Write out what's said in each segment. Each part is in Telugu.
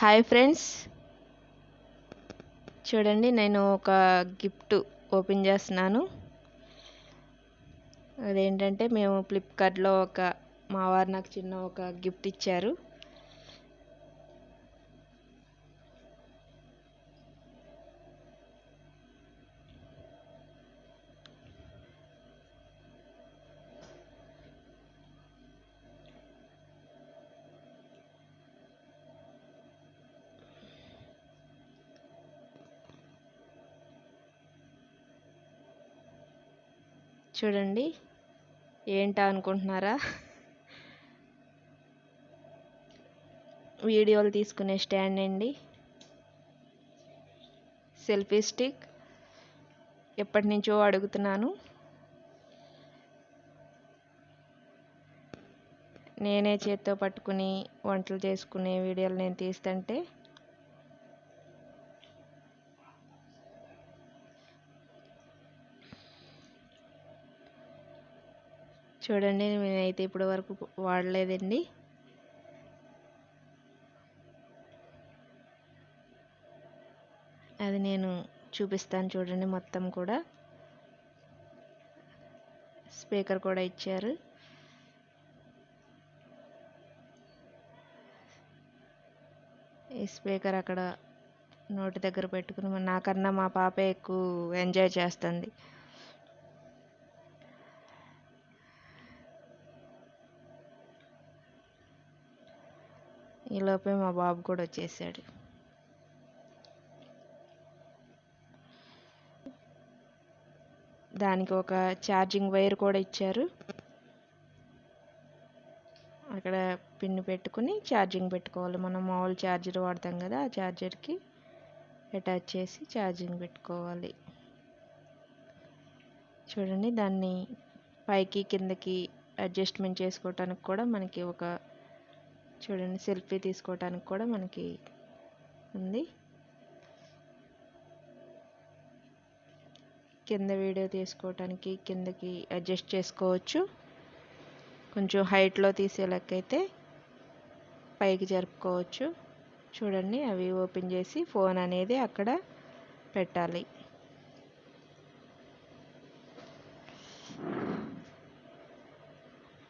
Hi friends. చూడండి నేను ఒక గిఫ్ట్ ఓపెన్ చేస్తున్నాను. అదేంటంటే మేము ఫ్లిప్కార్ట్లో ఒక మా వారు నాకు చిన్న ఒక గిఫ్ట్ ఇచ్చారు. చూడండి. ఏంటా అనుకుంటున్నారా? వీడియోలు తీసుకునే స్టాండ్ అండి. Selfie stick. ఎప్పటి నుంచో అడుగుతున్నాను. నేనే చేత్తో పట్టుకుని వంటలు చేసుకునే వీడియోలు నేను తీస్తుంటే చూడండి నేనైతే ఇప్పటి వరకు వాడలేదండి. అది నేను చూపిస్తాను చూడండి మొత్తం కూడా. స్పీకర్ కూడా ఇచ్చారు. ఈ స్పీకర్ అక్కడ నోటి దగ్గర పెట్టుకుని నాకన్నా మా పాపే ఎక్కువ ఎంజాయ్ చేస్తుంది. ఈలోపే మా బాబు కూడా వచ్చేసాడు. దానికి ఒక ఛార్జింగ్ వైర్ కూడా ఇచ్చారు. అక్కడ పిన్ పెట్టుకుని ఛార్జింగ్ పెట్టుకోవాలి. మనం మామూలు ఛార్జర్ వాడతాం కదా ఆ ఛార్జర్కి అటాచ్ చేసి ఛార్జింగ్ పెట్టుకోవాలి. చూడండి దాన్ని పైకి కిందకి అడ్జస్ట్మెంట్ చేసుకోవటానికి కూడా మనకి ఒక చూడండి సెల్ఫీ తీసుకోవటానికి కూడా మనకి ఉంది. కింద వీడియో తీసుకోవటానికి కిందకి అడ్జస్ట్ చేసుకోవచ్చు. కొంచెం హైట్లో తీసే లెక్కైతే పైకి జరుపుకోవచ్చు. చూడండి అవి ఓపెన్ చేసి ఫోన్ అనేది అక్కడ పెట్టాలి.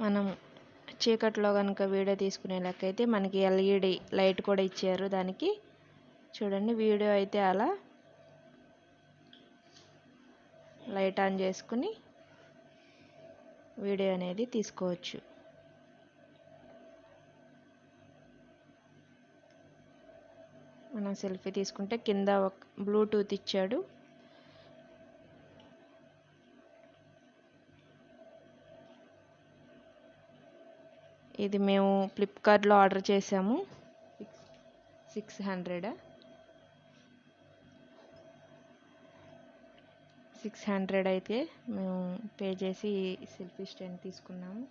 మనం చీకట్లో కనుక వీడియో తీసుకునే లెక్కైతే మనకి ఎల్ఈడి లైట్ కూడా ఇచ్చారు దానికి. చూడండి వీడియో అయితే అలా లైట్ ఆన్ చేసుకుని వీడియో అనేది తీసుకోవచ్చు. మనం సెల్ఫీ తీసుకుంటే కింద ఒక బ్లూటూత్ ఇచ్చాడు. ఇది మేము ఫ్లిప్కార్ట్లో ఆర్డర్ చేసాము. సిక్స్ హండ్రెడ్ సిక్స్ హండ్రెడ్ అయితే మేము పే చేసి సెల్ఫీ స్టాండ్ తీసుకున్నాము.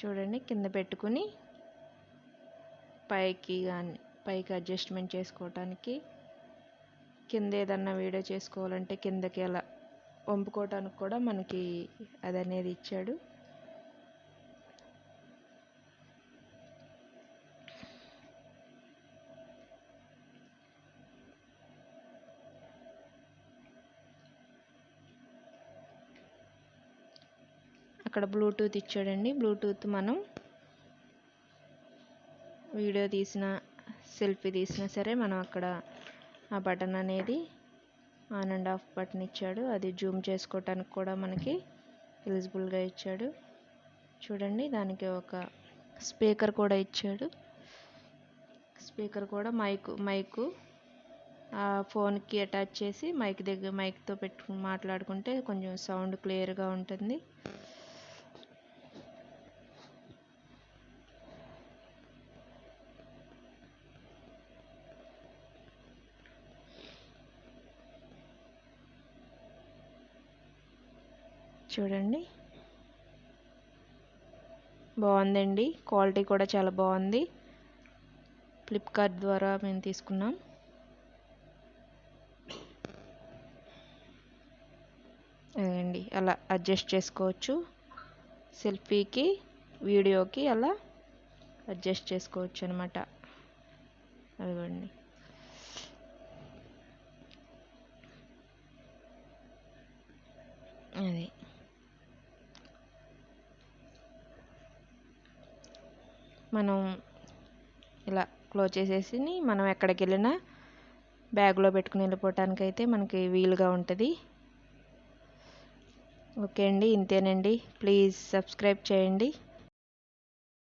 చూడండి కింద పెట్టుకుని పైకి కానీ పైకి అడ్జస్ట్మెంట్ చేసుకోవటానికి కింద ఏదన్నా వీడియో చేసుకోవాలంటే కిందకి అలా వంపుకోవటానికి కూడా మనకి అది అనేది ఇచ్చాడు. అక్కడ బ్లూటూత్ ఇచ్చాడండి. బ్లూటూత్ మనం వీడియో తీసిన సెల్ఫీ తీసినా సరే మనం అక్కడ ఆ బటన్ అనేది ఆన్ అండ్ ఆఫ్ బటన్ ఇచ్చాడు. అది జూమ్ చేసుకోవటానికి కూడా మనకి ఎలిజిబుల్గా ఇచ్చాడు. చూడండి దానికి ఒక స్పీకర్ కూడా ఇచ్చాడు. స్పీకర్ కూడా మైక్ మైకు ఆ ఫోన్కి అటాచ్ చేసి మైక్ దగ్గర మైక్తో పెట్టుకుని మాట్లాడుకుంటే కొంచెం సౌండ్ క్లియర్గా ఉంటుంది. చూడండి. బాగుందండి. క్వాలిటీ కూడా చాలా బాగుంది. ఫ్లిప్కార్ట్ ద్వారా మేము తీసుకున్నాం. అదండి అలా అడ్జస్ట్ చేసుకోవచ్చు. సెల్ఫీకి వీడియోకి అలా అడ్జస్ట్ చేసుకోవచ్చు అనమాట అదిగోండి. అది. మనం ఇలా క్లోజ్ చేసేసి మనం ఎక్కడికి వెళ్ళినా బ్యాగ్లో పెట్టుకుని వెళ్ళిపోవటానికి అయితే మనకి వీలుగా ఉంటుంది. ఓకే అండి ఇంతేనండి. ప్లీజ్ సబ్స్క్రైబ్ చేయండి.